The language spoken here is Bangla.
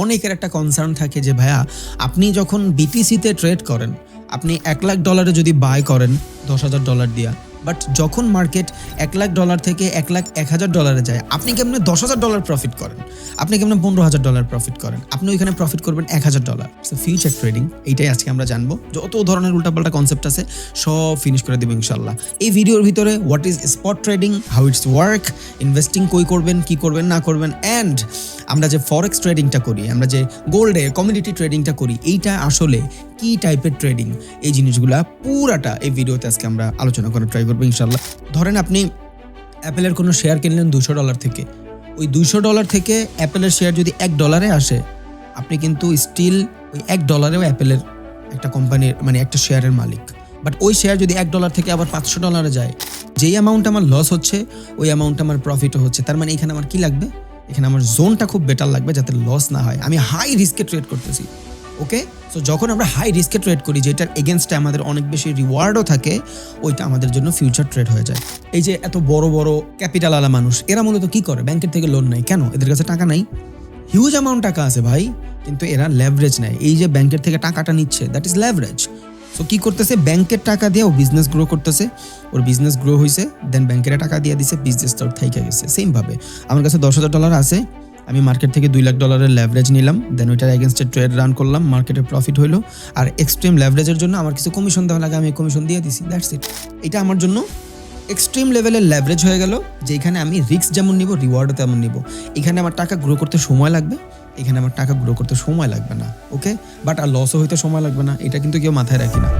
অনেকের একটা কনসার্ন থাকে যে, ভাইয়া, আপনি যখন বিটিসিতে ট্রেড করেন, আপনি এক লাখ ডলারে যদি বাই করেন, দশ হাজার ডলার দিয়া বাট যখন মার্কেট এক লাখ ডলার থেকে এক লাখ এক হাজার ডলারে যায়, আপনি কেমনে দশ হাজার ডলার প্রফিট করেন? আপনি কেমনে পনেরো হাজার ডলার প্রফিট করেন? আপনি ওইখানে প্রফিট করবেন এক হাজার ডলার ফিউচার ট্রেডিং এইটাই আজকে আমরা জানব। যত ধরনের উল্টাপাল্টা কনসেপ্ট আছে, সব ফিনিশ করে দেবো ইনশাল্লাহ এই ভিডিওর ভিতরে what is spot trading how it's work investing কই করবেন, কি করবেন, না করবেন অ্যান্ড আমরা যে ফরেক্স ট্রেডিংটা করি, আমরা যে গোল্ডে কমিউনিটি ট্রেডিংটা করি, এইটা আসলে কি টাইপের ট্রেডিং এই জিনিসগুলা পুরাটা এই ভিডিওতে আজকে আমরা আলোচনা করার ট্রাই করব ইনশাল্লাহ। ধরেন আপনি অ্যাপেলের কোনো শেয়ার কিনলেন দুশো ডলার থেকে। ওই দুশো ডলার থেকে অ্যাপেলের শেয়ার যদি এক ডলারে আসে, আপনি কিন্তু স্টিল ওই এক ডলারেও অ্যাপেলের একটা কোম্পানির মানে একটা শেয়ারের মালিক। বাট ওই শেয়ার যদি এক ডলার থেকে আবার পাঁচশো ডলারে যায়, যেই অ্যামাউন্ট আমার লস হচ্ছে, ওই অ্যামাউন্ট আমার প্রফিটও হচ্ছে। তার মানে এখানে আমার কি লাগবে? এখানে আমার জোনটা খুব বেটার লাগবে যাতে লস না হয়। আমি হাই রিস্কে ট্রেড করতেছি। ওকে সো যখন আমরা হাই রিস্কে ট্রেড করি, যেটার এগেনস্টে আমাদের অনেক বেশি রিওয়ার্ডও থাকে, ওইটা আমাদের জন্য ফিউচার ট্রেড হয়ে যায়। এই যে এত বড় বড় ক্যাপিটাল আলা মানুষ, এরা মূলত কি করে? ব্যাংকের থেকে লোন নেয়। কেন? এদের কাছে টাকা নাই। হিউজ অ্যামাউন্ট টাকা আছে ভাই, কিন্তু এরা লেভারেজ নেয়। এই যে ব্যাংকের থেকে টাকাটা নিচ্ছে দ্যাট ইজ লেভারেজ সো কি করতেছে? ব্যাংকের টাকা দিয়ে ও বিজনেস গ্রো করতেছে। ওর বিজনেস গ্রো হয়েছে দেন ব্যাংকের টাকা দিয়ে দিছে বিজনেসটা ওর থাইকা গেছে। সেমভাবে আমার কাছে দশ হাজার ডলার আছে। আমি মার্কেট থেকে দুই লাখ ডলারের লেভারেজ নিলাম দেন ওইটার এগেনস্টে ট্রেড রান করলাম মার্কেটে প্রফিট হইল। আর এক্সট্রিম লেভারেজের জন্য আমার কিছু কমিশন দেওয়া লাগে, আমি কমিশন দিয়ে দিছি দ্যাটস ইট এটা আমার জন্য এক্সট্রিম লেভেলের লেভারেজ হয়ে গেল, যেখানে আমি রিস্ক যেমন নিব রিওয়ার্ডও তেমন নিব। এখানে আমার টাকা গ্রো করতে সময় লাগবে, এখানে আমার টাকা গ্রো করতে সময় লাগবে না ওকে বাট আর লসও হইতে সময় লাগবে না, এটা কিন্তু কেউ মাথায় রাখি না।